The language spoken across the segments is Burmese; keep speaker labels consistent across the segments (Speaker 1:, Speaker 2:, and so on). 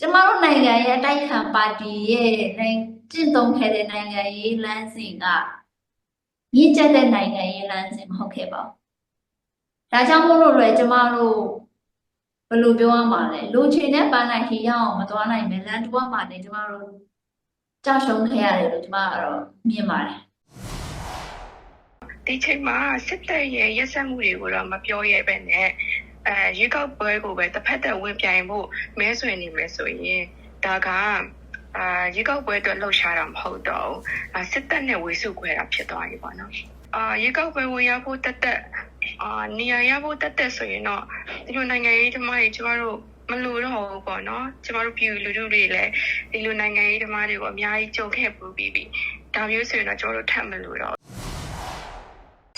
Speaker 1: ကျမတို့နိုင်ငံရဲ့အတိုက်အခံပါတီရဲ့နိုင်ကျင့်သုံးခဲ့တဲ့နိုင်ငံရေးလမ်းစဉ်ကရင့်ကျက်တဲ့နိုင်ငံရေးလမ်းစဉ်မဟုတ်ခဲ့ပါဘူးဒါကြောင့်မို့လို့လည်းကျမတို့ဘယ်လိုပြောရမှာလဲလူချင်းနဲ့ပန်းနိုင်ခီရအောင်မသွားနိုင်ပဲလမ်းတွားမှာနေကျမတို့ကြောက်ရှုံးခဲ့ရတယ်လို့ကျမကတော့မြင်ပါတယ်
Speaker 2: ဒီချိန်မှာစစ်တပ်ရဲ့ရက်စက်မှုတွေကိုတော့မပြောရဲပဲနဲ့ အဲရွေးကောက်ပွဲကိုပဲတစ်ဖက်သက်ဝင်ပြိုင်ဖို့မဲဆွယ်နေမယ်ဆိုရင်ဒါကအာရွေးကောက်ပွဲအတွက်လှုပ်ရှားတာမဟုတ်တော့ဘူးအာစစ်တပ်နဲ့ဝေစုခွဲတာဖြစ်သွားပြီပေါ့နော်အာရွေးကောက်ပွဲဝင်ရဖို့တက်တက်အာနေရာရဖို့တက်တက်ဆိုရင်တော့ဒီလိုနိုင်ငံရေးဓမ္မတွေကျမတို့မလို့တော့ဘူးပေါ့နော်ကျမတို့ပြည်သူလူထုတွေလည်းဒီလိုနိုင်ငံရေးဓမ္မတွေကိုအများကြီးကြုံခဲ့ပူပြီးပြီဒါမျိုးဆိုရင်တော့ကျမတို့ထပ်မလို့တော့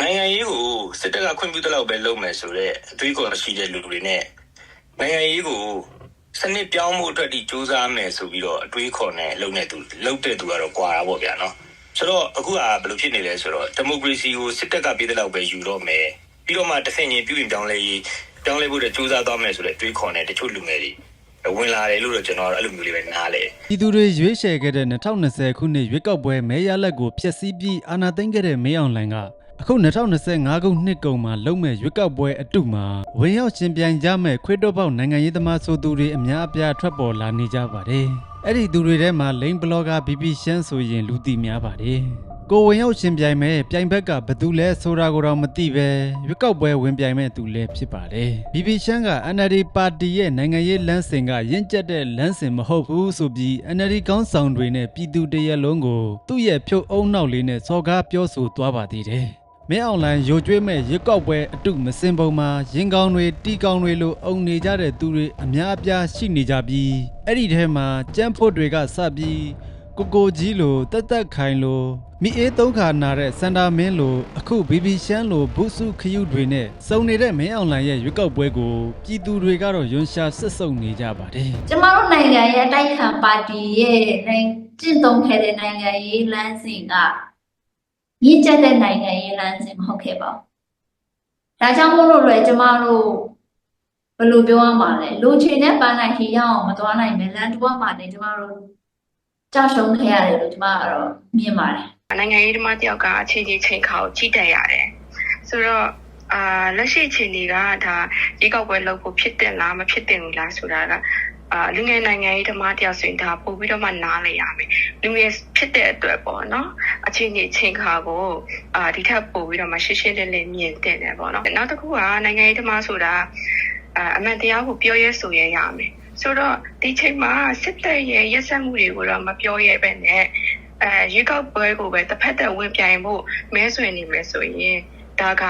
Speaker 3: နိုင်ငံရေးကိုစစ်တပ်ကခွင့်ပြုတဲ့လောက်ပဲလုပ်မယ်ဆိုတော့အတွေးကောရှိတဲ့လူတွေနဲ့နိုင်ငံရေးကိုစနစ်ပြောင်းမှုအတွက်ဒီစူးစမ်းမယ်ဆိုပြီးတော့အတွေးခေါ်နဲ့လုပ်နေသူလုပ်တဲ့သူကတော့ကွာတာပေါ့ဗျာနော်ဆိုတော့အခုကဘယ်လိုဖြစ်နေလဲဆိုတော့ဒီမိုကရေစီကိုစစ်တပ်ကပေးတဲ့လောက်ပဲယူတော့မယ်ပြီးတော့မှတစ်ဆင့်ချင်းပြုပြင်ပြောင်းလဲရေးပြောင်းလဲဖို့အတွက်စူးစမ်းသွားမယ်ဆိုတဲ့အတွေးခေါ်နဲ့တချို့လူငယ်တွေဝင်လာတယ်လို့တော့ကျွန်တော်ကတော့အဲ့လိုမျိုးလေးပဲနားလေ
Speaker 4: ပြည်သူတွေရွေးချယ်ခဲ့တဲ့2020ခုနှစ်ရွေးကောက်ပွဲမဲရလက်ကိုဖျက်ဆီးပြီးအာဏာသိမ်းခဲ့တဲ့မင်းအောင်လှိုင်က အခု2025ခုနှစ်ကုန်မှာလုံမဲ့ရွေးကောက်ပွဲအတုမှာဝင်ရောက်ရှင်ပြိုင်ကြမဲ့ခွေးတော့ပေါက်နိုင်ငံရေးသမားဆိုသူတွေအများအပြားထွက်ပေါ်လာနေကြပါတယ်။အဲ့ဒီသူတွေထဲမှာလိန်ဘလော့ဂါ BP ရှမ်းဆိုရင်လူသိများပါတယ်။ကိုဝင်ရောက်ရှင်ပြိုင်မဲ့ပြိုင်ဘက်ကဘသူလဲဆိုတာကိုတော့မသိပဲရွေးကောက်ပွဲဝင်ပြိုင်မဲ့သူလည်းဖြစ်ပါတယ်။ BP ရှမ်းက NLD ပါတီရဲ့နိုင်ငံရေးလမ်းစဉ်ကရင့်ကျက်တဲ့လမ်းစဉ်မဟုတ်ဘူးဆိုပြီး NLD ကောင်းဆောင်တွေနဲ့ပြည်သူတရက်လုံးကိုသူ့ရဲ့ဖြုတ်အုံနောက်လေးနဲ့စော်ကားပြောဆိုသွားပါသေးတယ်။ မင်းအောင်လှိုင်ရိုကျွေးမဲ့ရွက်ကောက်ပွဲအတုမစင်ပုံမှာရင်ကောင်းတွေတီကောင်းတွေလိုအုံနေကြတဲ့သူတွေအများအပြားရှိနေကြပြီးအဲ့ဒီထဲမှာကြမ်းဖို့တွေကစပြီးကိုကိုကြီးလိုတက်တက်ခိုင်လိုမိအေးသုံးခါနာတဲ့စန္ဒာမင်းလိုအခုဘီဘီရှမ်းလိုဘုစုခရုတွေနဲ့စုံနေတဲ့မင်းအောင်လှိုင်ရဲ့ရွက်ကောက်ပွဲကိုပြည်သူတွေကတော့ယွန်ရှာဆက်စုံနေကြပါတယ်
Speaker 1: ကျမတို့နိုင်ငံရဲ့အတိုက်အခံပါတီရဲ့နိုင်ကျင့်သုံးခဲ့တဲ့နိုင်ငံရေးလမ်းစဉ်က ရင့်ကျက်တဲ့နိုင်ငံရေးလမ်းစဉ်မဟုတ်ခဲ့ပါဘူးဒါကြောင့်မို့လို့လည်းကျမတို့ဘယ်လိုပြောရမှာလဲလူချင်းနဲ့ပန်းနိုင်ခီရအောင်မသွားနိုင်ပဲလမ်းတွားမှာနေကျမတို့ကြောက်ရှုံးခဲ့ရတယ်လို့ကျမကတော့မြင်ပါတယ်
Speaker 2: နိုင်ငံရေးဓမ္မတယောက်ကအခြေကြီးချိန်ခါကိုကြီးတက်ရတယ်ဆိုတော့အာလက်ရှိအခြေအနေကဒါရေကောက်ပွဲလုပ်ဖို့ဖြစ်တင်လားမဖြစ်တင်ဘူးလားဆိုတာကအာလူငယ်နိုင်ငံရေးဓမ္မတယောက်ဆိုရင်ဒါပို့ပြီးတော့မှနားလည်ရမယ်လူငယ်ဖြစ်တဲ့အတွက်ပေါ့နော် အခြေအနေချိန်ခါကိုအာဒီထက်ပို့ပြီးတော့မှရှင်းရှင်းလင်းလင်းမြင်တင်တယ်ပေါ့နော်နောက်တစ်ခုကနိုင်ငံရေးဓမ္မဆိုတာအာအမှန်တရားကိုပြောရဲဆိုရဲရမယ်ဆိုတော့ဒီချိန်မှာစစ်တပ်ရဲ့ရက်စက်မှုတွေကိုတော့မပြောရဲပဲနဲ့အဲရွေးကောက်ပွဲကိုပဲတစ်ဖက်သက်ဝင်ပြိုင်ဖို့မဲဆွယ်နေမယ်ဆိုရင်ဒါက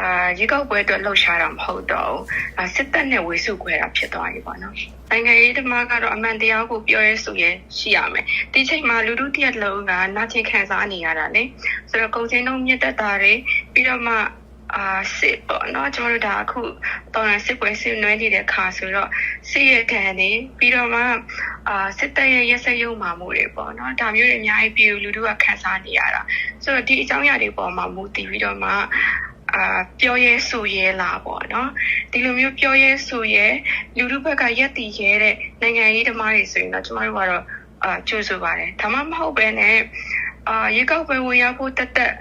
Speaker 2: အာရွေးကောက်ပွဲအတွက်လှုပ်ရှားတာမဟုတ်တော့ဘူးအာစစ်တပ်နဲ့ဝေစုခွဲတာဖြစ်သွားပြီပေါ့နော်နိုင်ငံရေးဓမ္မကတော့အမှန်တရားကိုပြောရဲဆိုရင်ရှိရမယ်ဒီချိန်မှာလူထုတရက်လုံးကနာကျင်ခံစားနေရတာလေဆိုတော့ကုန်စည်နှုန်းမြင့်တက်တာတွေပြီးတော့မှအာစစ်ပေါ့နော်ကျွန်တော်တို့ဒါအခုတော်ရန်စစ်ပွဲဆင်နွှဲနေတဲ့ခါဆိုတော့စစ်ရဲ့ခံနေပြီးတော့မှအာစစ်တပ်ရဲ့ရက်စက်ရုံမှမှုတွေပေါ့နော်ဒါမျိုးတွေအများကြီးပြည်သူလူထုကခံစားနေရတာဆိုတော့ဒီအကြောင်းအရာတွေပေါ်မှာမူတည်ပြီးတော့မှ အာပြောရဲဆိုရဲလာပေါ့နော်ဒီလိုမျိုးပြောရဲဆိုရဲလူထုဘက်ကရက်တည်ရဲတဲ့နိုင်ငံရေးဓမ္မတွေဆိုရင်တော့ကျမတို့ကတော့အာကြိုးဆိုပါတယ်ဒါမှမဟုတ်ပဲနဲ့အာရေကောက်ပွဲဝင်ရဖို့တက်တက်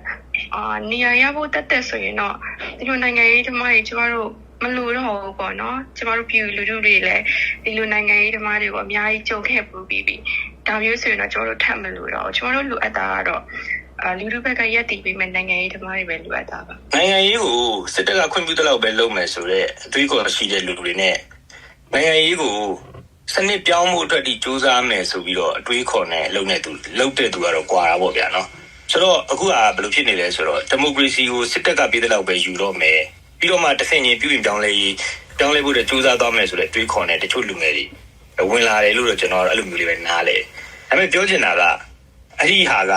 Speaker 2: အာနေရာရဖို့တက်တက်ဆိုရင်တော့ဒီလိုနိုင်ငံရေးဓမ္မတွေကျမတို့မလို့တော့ဘူးပေါ့နော်ကျမတို့ပြည်သူလူထုတွေလည်းဒီလိုနိုင်ငံရေးဓမ္မတွေကိုအများကြီးကြုံခဲ့ပူပြီးပြီဒါမျိုးဆိုရင်တော့ကျမတို့ထပ်မလို့တော့ဘူးကျမတို့လိုအပ်တာကတော့ အာလူထုဘက်ကရက်တည်ပြီးမဲ့နိုင်ငံရေးဓမ္မတွေပဲလိုအပ်တာပါ
Speaker 3: နိုင်ငံရေးကိုစစ်တပ်ကခွင့်ပြုတဲ့လောက်ပဲလုပ်မယ်ဆိုတော့အတွေးကောရှိတဲ့လူတွေနဲ့နိုင်ငံရေးကိုစနစ်ပြောင်းမှုအတွက်ဒီစူးစမ်းမယ်ဆိုပြီးတော့အတွေးခေါ်နဲ့လုပ်နေသူလုပ်တဲ့သူကတော့ကွာတာပေါ့ဗျာနော်ဆိုတော့အခုကဘယ်လိုဖြစ်နေလဲဆိုတော့ဒီမိုကရေစီကိုစစ်တပ်ကပေးတဲ့လောက်ပဲယူတော့မယ်ပြီးတော့မှတစ်ဆင့်ချင်းပြုပြင်ပြောင်းလဲရေးပြောင်းလဲဖို့အတွက်စူးစမ်းသွားမယ်ဆိုတဲ့အတွေးခေါ်နဲ့တချို့လူငယ်တွေဝင်လာတယ်လို့တော့ကျွန်တော်အဲ့လိုမျိုးလေးပဲနားလေဒါပေမဲ့ပြောချင်တာကအဲ့ဒီဟာက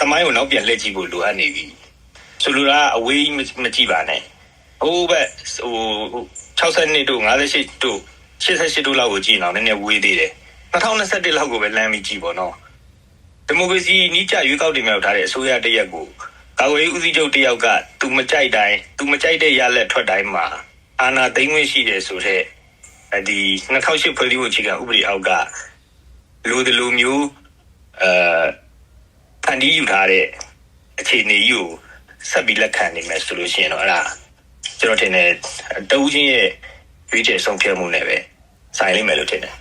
Speaker 3: တမိုင်းကိုနောက်ပြန်လှည့်ကြည့်ဖို့လိုအပ်နေပြီဆိုလိုတာအဝေးမမကြည့်ပါနဲ့ဟိုဘက်ဟို62တို့58တို့88တို့လောက်ကိုကြည့်အောင်နည်းနည်းဝေးသေးတယ်2021လောက်ကိုပဲလမ်းပြီးကြည့်ပေါ့နော်ဒီမိုကရေစီနီးကျရွေးကောက်တင်မြှောက်ထားတဲ့အစိုးရတရက်ကိုကာကွယ်ရေးဦးစီးချုပ်တယောက်ကသူမကြိုက်တိုင်းသူမကြိုက်တဲ့ရလက်ထွက်တိုင်းမှာအာဏာသိမ်းခွင့်ရှိတယ်ဆိုတော့ဒီ2008ဖွဲ့စည်းပုံအခြေခံဥပဒေအောက်ကလူတလူမျိုးအဲ ဖန်တီးယူထားတဲ့အခြေအနေကြီးကိုဆက်ပြီးလက်ခံနေမယ်ဆိုလို့ရှိရင်တော့အဲ့ဒါကျွန်တော်ထင်တယ်တဦးချင်းရဲ့ရွေးချယ်ဆုံးဖြတ်မှုနဲ့ပဲဆိုင်လိမ့်မယ်လို့ထင်တယ်